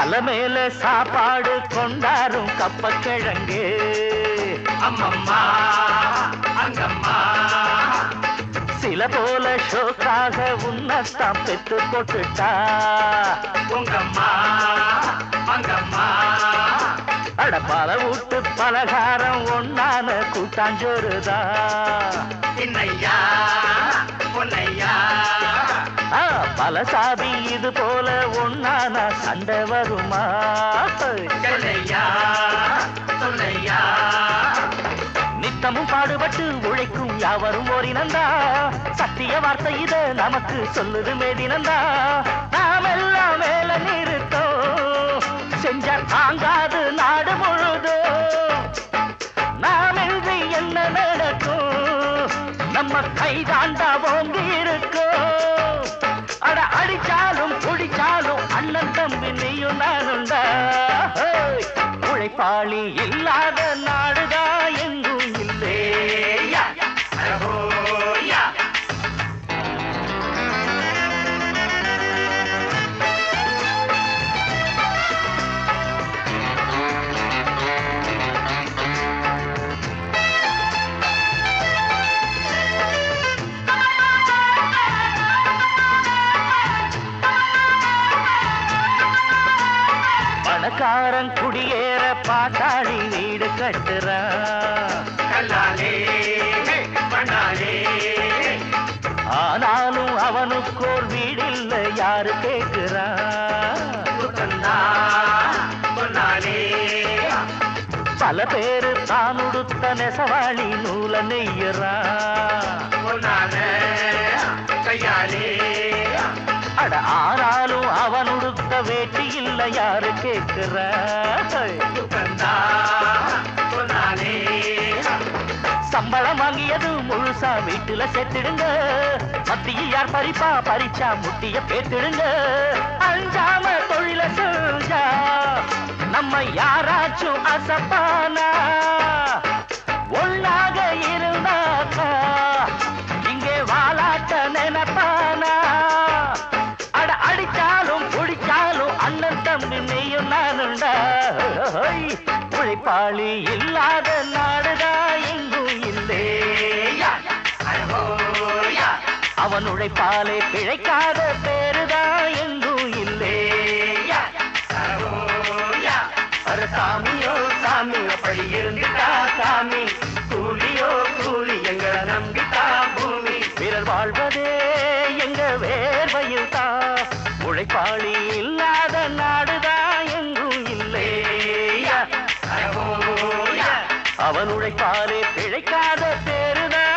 தலைமையில சாப்பாடு கொண்டாரும் கப்பக்கிழங்கு. அம்மம்மா அங்கம்மா. சில போல ஷோக்காக உன்னத்தான் பெத்து போட்டுட்டா. உங்கம்மா அங்கம்மா. அட பல வீட்டு பலகாரம் ஒன்னான கூட்டாஞ்சோறுதான். சின்னையா பொன்னையா. பல சாதி இது போல ஒன்னான சண்டை வருமா? நித்தமும் பாடுபட்டு உழைக்கும் யாவரும் ஓரினந்தா. சத்திய வார்த்தை இத நமக்கு சொல்லுது மேதினந்தா நாமெல்லாம் மேல நிறுத்தோம். செஞ்ச தாங்காது பாலி இல்லாத நாடுதா எங்கும் இல்லையா பணக்காரன் பாட்டாளி வீடு பண்ணாலே ஆனாலும் அவனுக்கோர் வீடில்ல யாரு கேட்கிறான் சுத்தந்தா சொன்னாலே பல பேரு தான் உடுத்த நெசவாளி நூல நெய்யறான் பொன்னான கையாலே. அட ஆனாலும் அவன் உடுத்த வேட்டி இல்ல யாரு கேட்கிற சம்பளம் வாங்கியது முழுசா வீட்டுல சேர்த்திடுங்க. மத்தியில் யார் பறிப்பா பறிச்சா முட்டிய பேத்திடுங்க. அஞ்சாம தொழில செஞ்சா நம்ம யாராச்சும் அசப்பானா? உழைப்பாளி இல்லாத நாடுதா எங்கும் இல்லையா அவன் உழைப்பாலே பிழைக்காத பேருதா எங்கும் இல்லையா அரு சாமியோ சாமி அப்படி இருந்துட்டா சாமி. கூலியோ கூலி எங்களை நம்பிட்டா பூமி. பிறர் வாழ்வதே எங்க வேர்வையில் தான் உழைப்பாளி இல்லாத நாடு அவன் உழைப்பானே பிழைக்காத பேருதான்